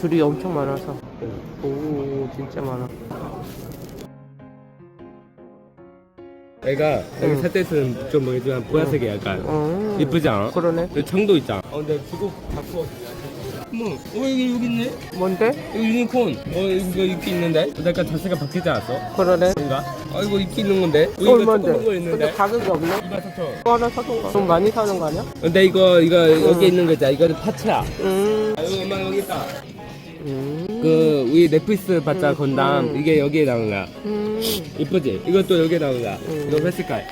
줄이 엄청 많아서. 오, 진짜 많아. 애가 여기 응. 살 때는 좀 뭐지만 보라색이 약간 어. 이쁘지 않아? 그러네. 그 청도 있잖아. 어, 근데 주고 갖고 어머, 어 여기 여기 있네. 뭔데? 여기 유니콘. 어 이거 이렇게 있는데. 약간 자세가 바뀌지 않았어? 그러네. 뭔가? 아 이거 이렇게 있는 건데. 어, 이거 얼마인데? 근데. 가격이 없네. 이거 사서. 이거 하나 사던가. 좀 많이 사는 거 아니야? 근데 이거 이거 응. 여기 있는 거잖아. 이거는 파츠야. 음. 아 여기 엄마 여기 있다. 음. 그 우리 넷플릭스 음, 건담 음. 이게 여기에 나온 거야. 음. 이쁘지? 이것도 여기에 나온 거야. 음. 이거 회색깔.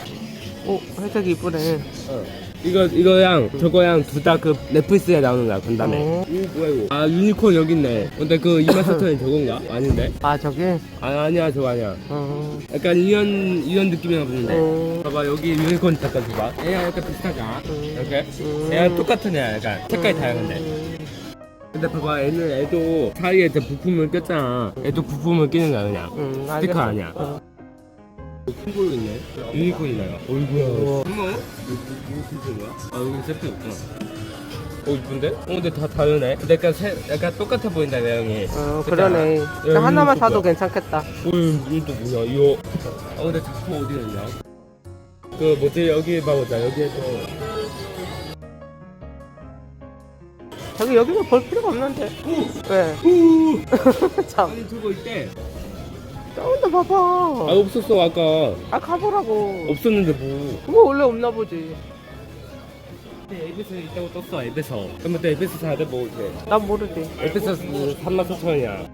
오, 회색이 이쁘네. 어. 이거 이거랑 저거랑 둘 다 그 넷플릭스에 나오는 거야 건담에. 어. 이거 뭐야 이거? 아 유니콘 여기 있네. 근데 그 24,000원 저건가? 아닌데? 아, 저기? 아 아니야 저거 아니야. 어. 약간 이런 이런 느낌이나 보는데. 어. 봐봐 여기 유니콘 잠깐 줘봐. 애가 약간 비슷하잖아. 음. 이렇게. 음. 애가 똑같은 애야 약간 색깔이 다양한데. 음. 근데 봐봐 애는 애도 사이에 이제 부품을 꼈잖아. 애도 부품을 끼는 거야 그냥. 음, 스티커. 아니야. 어. 큰 걸로 있네. 유니콘이나요. 어이구야. 어머? 이거 거야? 아 여기 세트 있구나. 어 이쁜데? 어 근데 다 다르네. 근데 약간 세, 약간 똑같아 보인다 내용이. 어, 그러네. 야, 그냥 하나만 사도 뭐야? 괜찮겠다. 어 이거 또 뭐야 이거. 아 근데 작품 어디 있냐? 그 뭐지 여기 봐보자 여기에서 저기 여기서 볼 필요가 없는데. 왜? 참. 아니 저거 있대. 저기도 아 봐봐. 없었어 아까 아, 가보라고. 없었는데 뭐. 그거 원래 없나 보지. 에베스 있다고 떴어 에베서. 그러면 또 에베스 사야 돼뭐 이제. 난 모르지. 에베스 34,000원이야.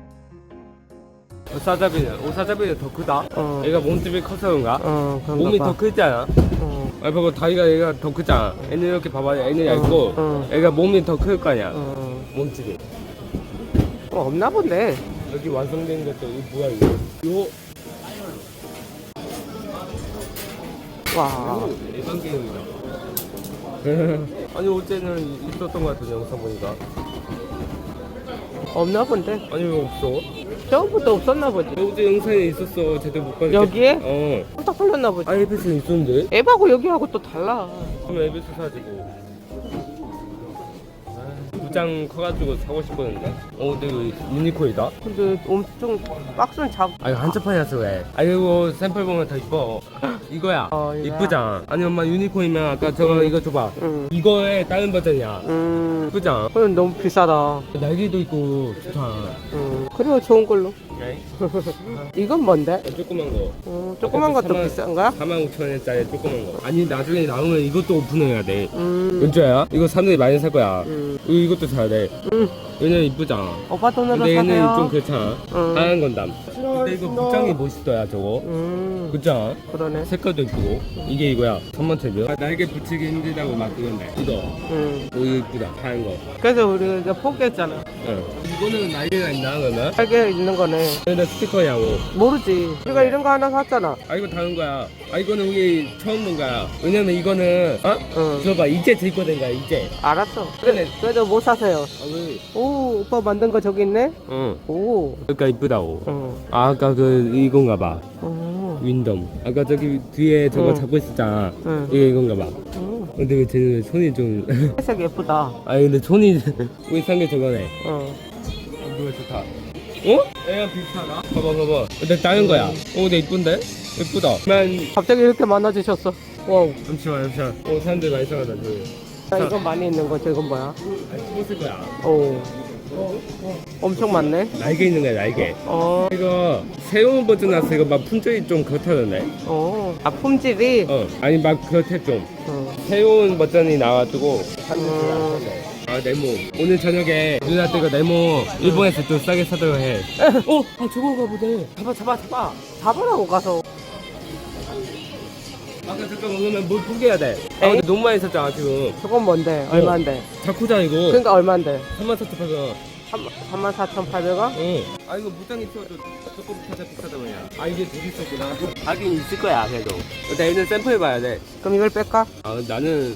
오사자비는 오사자비는 더 크다. 어. 얘가 몸집이 커서 그런가? 어, 그런가 몸이 봐. 더 크지 않아? 어. 아 봐봐 다리가 얘가 더 크잖아. 얘는 이렇게 봐봐 얘는 얇고 어. 얘가 몸이 더 클 거 아니야. 어. 몸집이. 어, 없나 본데. 여기 완성된 것도 이거 뭐야 이거? 요 와. 예방계형이다. 아니 어제는 있었던 것 같은데 영상 보니까. 없나 본데. 아니 왜 없어? 처음부터 없었나 보지. 어제 영상에 있었어. 제대로 못 봤는데. 여기에? 어. 깜짝 놀랐나 보지. 아 에베스에 있었는데? 에바고 여기하고 또 달라. 그럼 에베스 사지고. 두장 커가지고 사고 싶었는데. 어 근데 이거 유니콘이다. 근데 엄청 박스는 작. 아니 한자판이었어 왜? 아이고 샘플 보면 더 이뻐. 이거야. 어, 이거야? 이쁘잖아. 아니 엄마 유니콘이면 아까 저거 이거 줘봐. 응. 이거의 다른 버전이야. 음. 이쁘잖아. 그건 너무 비싸다. 날개도 있고 좋다. 음. 그래요, 좋은 걸로. 네? 이건 뭔데? 조그만 거. 음, 조그만 것도 비싼가? 45,000원짜리 조그만 거. 아니 나중에 나오면 이것도 오픈해야 돼. 음. 왠지야? 이거 사람들이 많이 살 거야. 음. 이것도 사야 돼. 음. 얘는 이쁘잖아. 오빠 돈으로 근데 얘는 사세요. 좀 그렇잖아. 응. 하얀 건담. 근데 이거 복장이 멋있더야 저거. 음. 그렇잖아. 그러네. 색깔도 이쁘고. 이게 이거야. 3만 아, 날개 붙이기 힘들다고 막 그건데. 이거. 음. 오 이거 이쁘다. 하얀 거. 그래서 우리가 이제 포기했잖아. 응. 이거는 날개가 있나 그러면? 살게 있는 거네. 근데 스티커냐고. 모르지. 우리가 이런 거 하나 샀잖아. 아 이거 다른 거야. 아 이거는 우리 처음 본 거야. 왜냐면 이거는 어? 응. 들어봐 이제 들거든 거야 이제. 알았어. 그래, 그래도 못 사세요. 아 왜? 오, 오빠 만든 거 저기 있네? 응. 오. 그러니까 이쁘다고. 응. 아, 아까 그 이건가 봐. 오. 윈덤. 아까 저기 뒤에 저거 응. 잡고 있었잖아. 응. 이게 이건가 봐. 응. 근데 왜 쟤는 손이 좀. 회색 예쁘다. 아니 근데 손이 우리 상게 저거네. 어. 이거 좋다. 어? 애가 비슷하다. 봐봐 봐봐. 근데 다른 거야. 어 근데 이쁜데? 예쁘다. 만 갑자기 이렇게 많아지셨어. 와우. 잠시만 잠시만. 어 사람들 많이 사가다 저기. 나 이거 많이 있는 거, 저건 뭐야? 아니 뽑을 거야. 오. 엄청 많네. 날개 있는 거야 날개. 어. 이거 새로운 버전 나서 이거 막 품질이 좀 그렇다던데. 어. 아, 품질이? 어 아니 막 그렇대 좀. 어. 새로운 버전이 나와가지고 음. 아 네모 오늘 저녁에 누나한테 이거 네모 일본에서 좀 싸게 사도록 해 어? 아 저건가 보네 잡아, 잡아, 잡아. 잡으라고 가서. 아까 잠깐 먹으면 뭘 포기해야 돼 아 에이? 근데 너무 많이 샀잖아 지금 저건 뭔데? 얼마인데? 자쿠자 이거 그러니까 얼마인데? 34,800원 34,800원? 응 아 이거 무장 있어도 조금 살짝 비싸다 뭐냐 아 이게 둘이 있었구나 하긴 있을 거야 그래도 근데 얘는 샘플 봐야 돼아 그럼 이걸 뺄까? 나는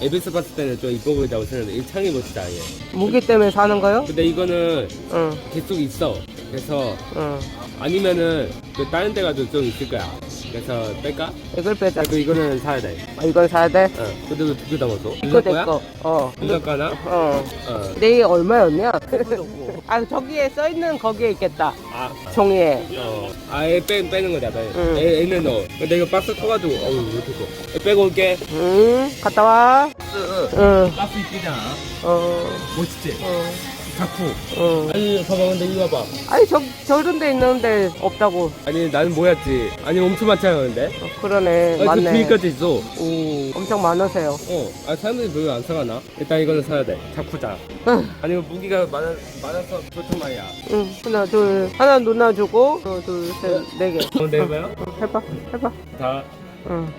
에비스 봤을 때는 좀 이뻐 보인다고 생각했는데 이 창이 멋있다 얘 무기 때문에 사는 거요? 근데 이거는 응, 계속 있어 그래서 응. 아니면은 그 다른 데 가도 좀 있을 거야. 그래서 뺄까? 이걸 빼자. 그리고 이거는 사야 돼. 아, 이건 사야 돼? 어. 근데 왜 두 개 담았어? 이거 내 거. 어. 이거 까나? 어. 어. 내일 얼마였냐? 아 저기에 써 있는 거기에 있겠다. 아. 종이에. 어. 아애 빼 빼는 거다. 빼. 응. 애 애는 넣어. 근데 이거 박스 커가지고 어우 왜 이렇게 커? 애 빼고 올게. 응. 갔다 와. 박스. 응. 박스 있잖아. 어. 멋있지? 어. 작품. 어. 아니 봐봐 근데 이거 봐봐. 아니 저 저런 데 있는데 없다고. 아니 나는 뭐였지? 아니 엄청 많잖아 근데. 어, 그러네. 아니 그 맞네. 뒤까지 있어. 오. 엄청 많으세요. 어. 아 사람들이 별로 안 사가나? 일단 이거는 사야 돼. 작품장. 응. 아니 무기가 많아 많아서 좋단 말이야. 응. 하나 둘 하나 누나 주고 하나 둘셋네 개. 어 내봐요. 응, 해봐 해봐. 다. 응.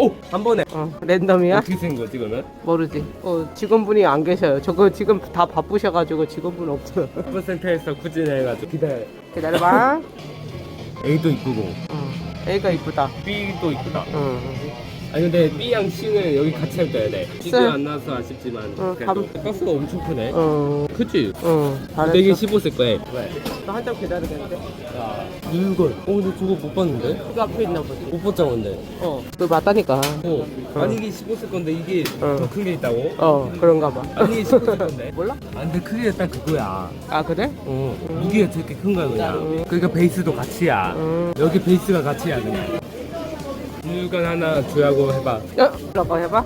오! 한 번에. 어 랜덤이야? 어떻게 생 거지 그러면? 모르지. 어 직원분이 안 계셔요. 저거 지금 다 바쁘셔가지고 직원분 없어요. 퍼센트에서 쿠진해가지고 기다려. 기다려봐. A도 이쁘고 응. 애가 이쁘다. B도 이쁘다. 응. 아니 근데 B랑 C는 여기 같이 해둬야 돼. C도 쎄. 안 나와서 아쉽지만 응, 그래도 박스가 엄청 크네. 어. 크지? 응. 되게 잘했어. 15쓸 거야. 왜? 한참 기다려야 되는데. 야, 물건. 어 근데 저거 못 봤는데? 이거 앞에 있나 보지. 못 봤잖아 근데. 어. 그거 맞다니까. 어. 아니 이게 15쓸 건데 이게 응. 더큰 게 있다고? 어. 그런가 봐. 아니 이게 15쓸 건데? 몰라? 아 근데 크기가 딱 그거야. 아 그래? 어. 무게가 저렇게 큰 거야 그냥. 음. 그러니까 베이스도 같이야. 응. 여기 베이스가 같이야 그냥. 물건 하나 주라고 해봐. 어. 이거 해봐.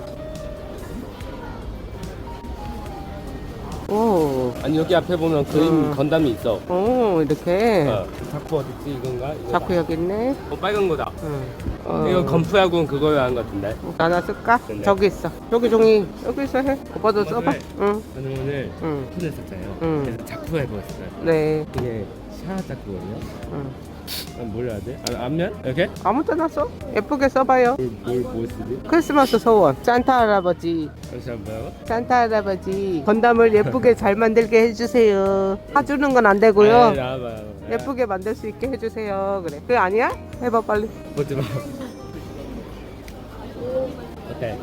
오. 아니 여기 앞에 보면 그림 음. 건담이 있어. 오 이렇게. 어. 자꾸 어딨지 이건가? 이거 자꾸 봐. 여기 있네. 어 빨간 거다. 응. 어. 이거 건프하고는 그거로 하는 것 같은데. 하나 쓸까? 근데. 저기 있어. 여기 종이 여기서 해. 오빠도 오빠도 써봐. 해. 응. 저는 오늘 응. 폰을 썼잖아요. 음. 그래서 작품 해보았어요. 네. 이게 샤라 작품이거든요. 응. 아, 뭘 해야 돼? 아, 앞면? 이렇게? 아무 때나 써. 예쁘게 써봐요. 뭘, 뭘, 뭘 쓰지? 크리스마스 소원. 산타 할아버지. 다시 한 번. 산타 할아버지. 건담을 예쁘게 잘 만들게 해주세요. 사주는 건 안 되고요. 아니, 나와봐요. 예쁘게 만들 수 있게 해주세요. 그래. 그게 아니야? 해봐 빨리. 보지 마.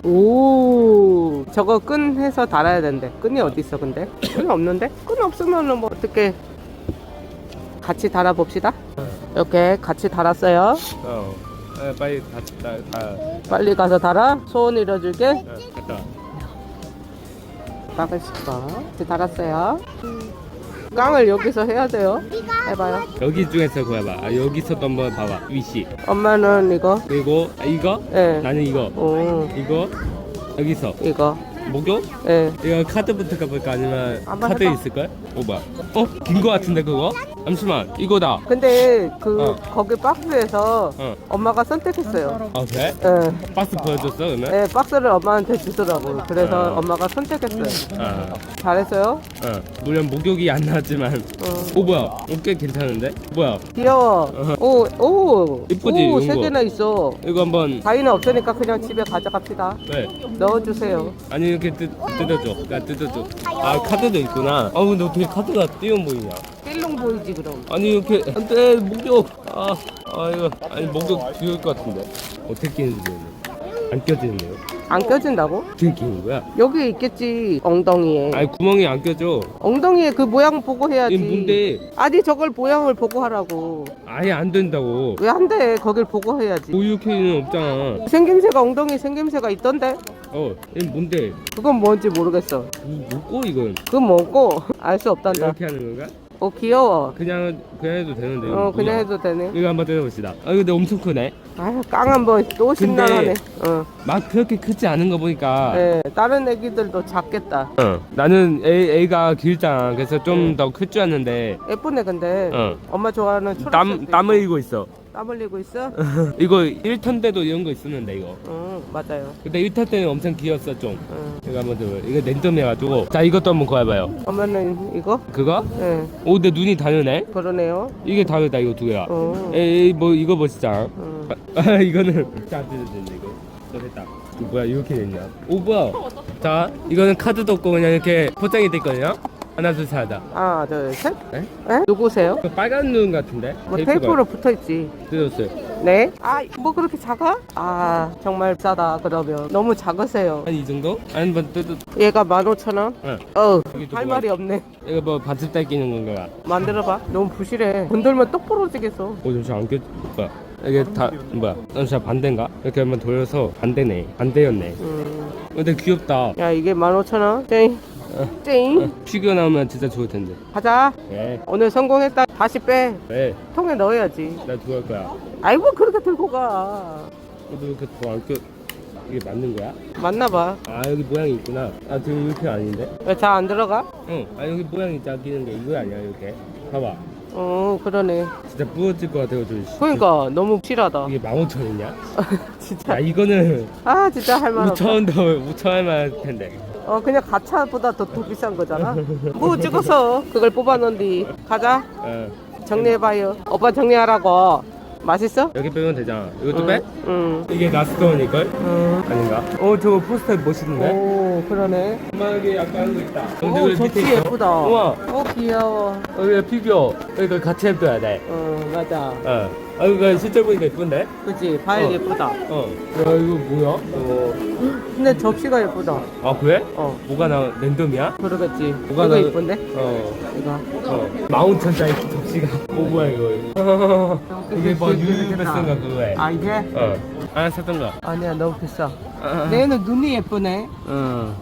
오. 저거 끈 해서 달아야 된대. 끈이 어디 있어 근데? 끈 없는데? 끈 없으면은 뭐 어떻게? 같이 달아 봅시다. 이렇게 같이 달았어요. 어. 아, 빨리 다, 다, 다. 빨리 가서 달아. 소원 이뤄줄게. 어, 와. 깡을 씹어. 이제 달았어요. 깡을 여기서 해야 돼요. 해봐요. 여기 중에서 구해봐. 아, 여기서 또 한번 봐봐. 위시. 엄마는 이거. 그리고 아, 이거? 예. 나는 이거. 오. 이거? 여기서. 이거. 목욕? 예. 이거 카드부터 가볼까? 아니면 한번 카드 해봐. 있을걸? 오, 뭐야? 어? 긴 거 같은데, 그거? 잠시만. 이거다. 근데 그 어. 거기 박스에서 어. 엄마가 선택했어요. 아, 그래? 예. 박스 보여줬어, 그러면? 예, 박스를 엄마한테 주더라고. 그래서 어. 엄마가 선택했어요. 아, 잘했어요. 어. 물론 목욕이 안 나왔지만. 어. 오, 뭐야? 어, 꽤 괜찮은데? 뭐야? 귀여워. 오, 오. 이쁘지, 오, 이런 세 거. 개나 있어. 이거 한번. 가위는 없으니까 그냥 집에 가져갑시다. 왜? 넣어주세요. 아니, 이렇게 뜯, 뜯어줘. 나 뜯어줘. 아, 카드도 있구나. 아, 근데 어떻게 카드가 띄워 보이냐? 띨롱 보이지 그럼. 아니, 이렇게. 안 돼, 목욕. 아, 아, 이거. 아니, 목욕 귀여울 것 같은데. 어떻게 끼는지 모르겠네. 안 껴지는데요? 안 껴진다고? 어떻게 끼는 거야? 여기 있겠지 엉덩이에. 아니, 구멍이 안 껴져. 엉덩이에 그 모양 보고 해야지. 이게 뭔데? 아니 저걸 모양을 보고 하라고. 아예 안 된다고. 왜 안 돼? 거길 보고 해야지. 우유케는 없잖아. 생김새가 엉덩이 생김새가 있던데? 어, 이게 뭔데? 그건 뭔지 모르겠어. 뭐, 뭐고 이건? 그건 뭐고 알 수 없단다. 이렇게 하는 건가? 어 귀여워. 그냥 그냥 해도 되는데. 이거 어 그냥 뭐야? 해도 되네. 이거 한번 뜯어봅시다. 아 근데 엄청 크네. 아깡 한번 또 신나하네. 어. 막 그렇게 크지 않은 거 보니까. 네, 다른 애기들도 작겠다. 어. 나는 애, 애가 길잖아. 그래서 좀 더 클 줄 알았는데. 예쁘네 근데. 어. 엄마 좋아하는 초록색. 땀, 땀 흘리고 있어. 땀 흘리고 있어? 이거 1턴 때도 이런 거 있었는데 이거. 응 맞아요. 근데 1턴 때는 엄청 귀여웠어 좀. 응. 이거 한번 들어. 이거 랜덤해가지고. 자 이것도 한번 구해봐요. 엄마는 이거? 그거? 네오 근데 눈이 다르네. 그러네요. 이게 다르다 이거 두 개야. 어. 에이 뭐 이거 멋있잖아. 응. 아 이거는 자 뜯어졌네 이거. 또 됐다. 이거 뭐야 이렇게 됐냐? 오 뭐야? 자 이거는 카드도 없고 그냥 이렇게 포장이 돼 있거든요. 하나 둘 셋 하다. 하나 둘 셋. 네? 네? 누구세요? 그 빨간 눈 같은데? 뭐 테이프로 붙어 있지. 뜯었어요. 네? 아, 뭐 그렇게 작아? 아, 정말 비싸다, 그러면. 너무 작으세요. 한 이 정도? 아니 뭐 뜯어. 얘가 15,000원? 응. 어, 여기 할? 말이 없네. 이거 뭐딸 끼는 건가? 만들어봐. 너무 부실해. 건들면 똑 부러지겠어. 오 잠시 안 껴. 뭐야? 이게 다 뭐야? 난 진짜 반대인가? 이렇게 한번 돌려서 반대네. 반대였네. 음. 근데 귀엽다. 야 이게 15,000원 쨍 쨍. 피규어 나오면 진짜 좋을 텐데. 가자 왜? 오늘 성공했다 다시 빼 왜? 통에 넣어야지 나 들어갈 거야. 아이고 그렇게 들고 가 너도 이렇게 더안 껴. 이게 맞는 거야? 맞나 봐 아 여기 모양이 있구나. 아 지금 이렇게 아닌데? 왜 잘 안 들어가? 응. 아 여기 모양이 작기는 게 이거 아니야 이렇게. 봐봐. 어 그러네 진짜 부러질 것 같아가지고. 씨. 그러니까 너무 실하다 이게 15,000원이냐? 진짜 야 이거는 아 진짜 할말 없다 5,000원 더 5,000원만 할 텐데. 어 그냥 가차보다 더, 더 비싼 거잖아 뭐 찍어서 그걸 뽑아놓은디 가자 어. 정리해봐요 오빠 정리하라고 맛있어? 여기 빼면 되잖아. 이것도 빼? 응 이게 나스톤일걸? 응. 아닌가? 어 저거 포스터 멋있는데? 오 그러네 음악에 약간 거 있다. 오 접시 예쁘다 우와. 오 귀여워 여기 피규어. 이거 같이 해둬야 돼. 응 맞아 어. 아 이거 실제 보니까 예쁜데? 그치 파일 어. 예쁘다 어. 야 이거 뭐야? 이거. 근데 접시가 예쁘다 아 그래? 어 뭐가 나 랜덤이야? 그러겠지 뭐가 이거 나- 예쁜데? 어. 이거 어. 마운천 짜리 접시가. 뭐 뭐야 이거? 이게 뭐 유유베스인가 그거에. 아 이게? 어. 하나 샀던 거. 아니야 너무 비싸 아. 얘는 눈이 예쁘네 응.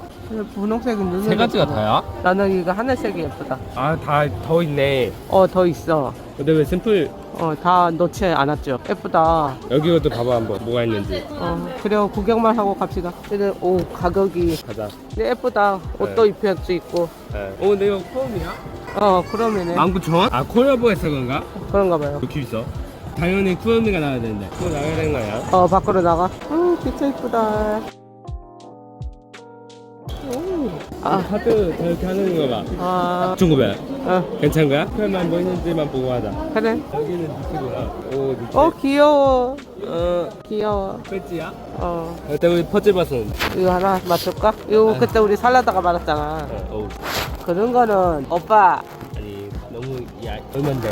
분홍색은 눈이 세 가지가 예쁘다. 다야? 나는 이거 하늘색이 예쁘다 아 다 더 있네. 어 더 있어 근데 왜 샘플 어 다 넣지 않았죠 예쁘다 여기 것도 봐봐 한번 뭐가 있는지. 어 그래요 구경만 하고 갑시다 근데 오 가격이 가자. 근데 예쁘다 옷도 네. 입힐 수 있고 네. 어 근데 이거 처음이야? 어 그러면은 19,000원? 아 콜라보에서 그런가? 그런가 봐요 그렇게 있어? 당연히 쿠어미가 나와야 되는데 그거 나가야 되는 거 아니야? 어 밖으로 나가 음 진짜 이쁘다 오. 아 아, 카드 저렇게 하는 거 봐 아, 9,900 어, 괜찮은 거야? 표현만 뭐 있는지만 보고 하자 그래. 여기는 니트구나 오 니트 어, 귀여워. 어 귀여워. 배지야? 어, 그때 우리 퍼즐 봤었는데 이거 하나 맞출까? 이거 그때 우리 살라다가 말았잖아. 어, 어우 그런 거는, 오빠, 아니 너무 야 얼마인데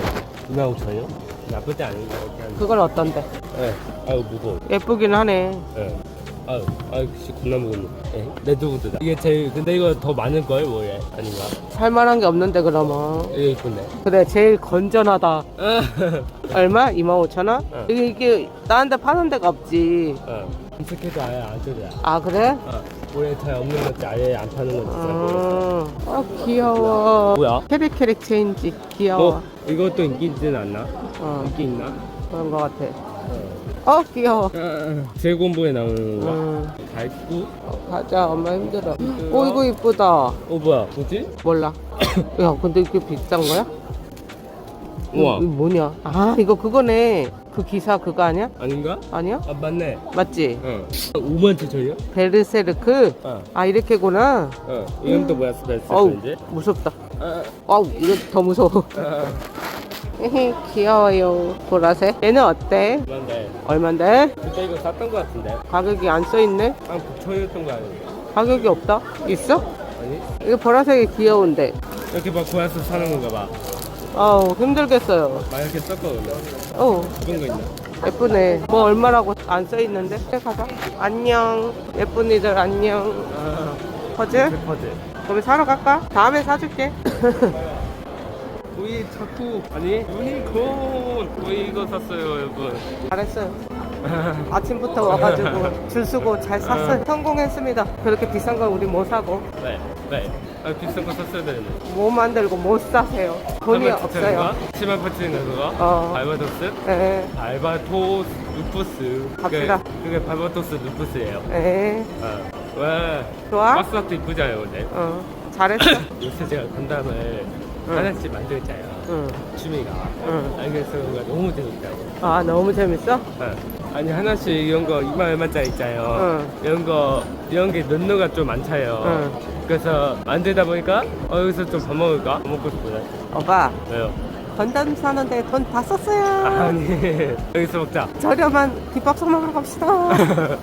25,000원이요? 나쁘지 않은 거 같긴 한데 그건 어떤데? 네. 아유 무거워 예쁘긴 하네. 네. 아유, 아유, 씨, 겁나 무겁네. 예, 레드우드다. 이게 제일, 근데 이거 더 많을걸, 뭐에? 아닌가? 살만한 게 없는데, 그러면. 이게 이쁜데. 그래, 제일 건전하다. 얼마? 25,000원? 어. 이게, 이게, 다른 데 파는 데가 없지. 어. 검색해도 아예 안 뜨더라. 아, 그래? 어. 올해 잘 없는 거지, 아예 안 파는 거지. 어, 어 귀여워. 뭐야? 캐릭 캐릭 체인지. 귀여워. 어? 이것도 인기 있진 않나? 어, 인기 있나? 그런 거 같아. 어. 어, 귀여워. 재공부에 나오는 거? 음. 밝고? 어, 가자 엄마 힘들어 오 이거 이쁘다 어, 뭐야? 뭐지? 몰라 야 근데 이게 비싼 거야? 우와. 이거 뭐냐 아 이거 그거네 그 기사 그거 아니야? 아닌가? 아니야? 아, 맞네. 맞지? 어. 5만 7천이요? 베르세르크 어. 아 이렇게구나 어. 이름도 뭐야, 스페이스 어우 이제? 무섭다 어. 어우 이거 더 무서워 어. 헤헤, 귀여워요 보라색 얘는 어때? 맞네. 얼만데? 그때 이거 샀던 거 같은데? 가격이 안 써있네? 한 9천이었던 거 아니야? 가격이 없다? 있어? 아니? 이거 보라색이 귀여운데 이렇게 막 구해서 사는 건가 봐. 아우 힘들겠어요 막 이렇게 그러면. 어우 그런 거 있나? 예쁘네. 뭐 얼마라고 안 써 있는데? 그래 가자. 안녕. 예쁜이들 안녕. 아, 퍼즐? 퍼즐. 그럼 사러 갈까? 다음에 사줄게. 우리 자꾸 아니 유니콘 우리 이거 샀어요 여러분. 잘했어요. 아침부터 와가지고 줄 서고 잘 샀어요. 성공했습니다. 그렇게 비싼 건 우리 못 사고 네, 네. 아 비싼 거 샀어야 되는데. 못 만들고 못 사세요. 돈이 없어요. 치마 퍼치는 그거? 어. 발바토스? 네. 발바토스 루푸스. 갑시다. 그게, 그게 발바토스 루푸스예요. 네. 어. 와. 좋아? 박스도 이쁘잖아요 근데. 어. 잘했어. 요새 제가 건담을 응. 하나씩 만들잖아요. 응. 취미가. 응. 알겠어. 그거 너무 재밌다고. 아 너무 재밌어? 어. 아니 하나씩 이런 거 2만 얼마짜리 있잖아요. 응. 이런 거 이런 게 눈누가 좀 많잖아요. 응. 그래서 만들다 보니까 어 여기서 좀 밥 먹을까? 밥 먹고 싶어요. 오빠 왜요? 건담 사는데 돈 다 썼어요. 아니 여기서 먹자. 저렴한 김밥 사 먹으러 갑시다.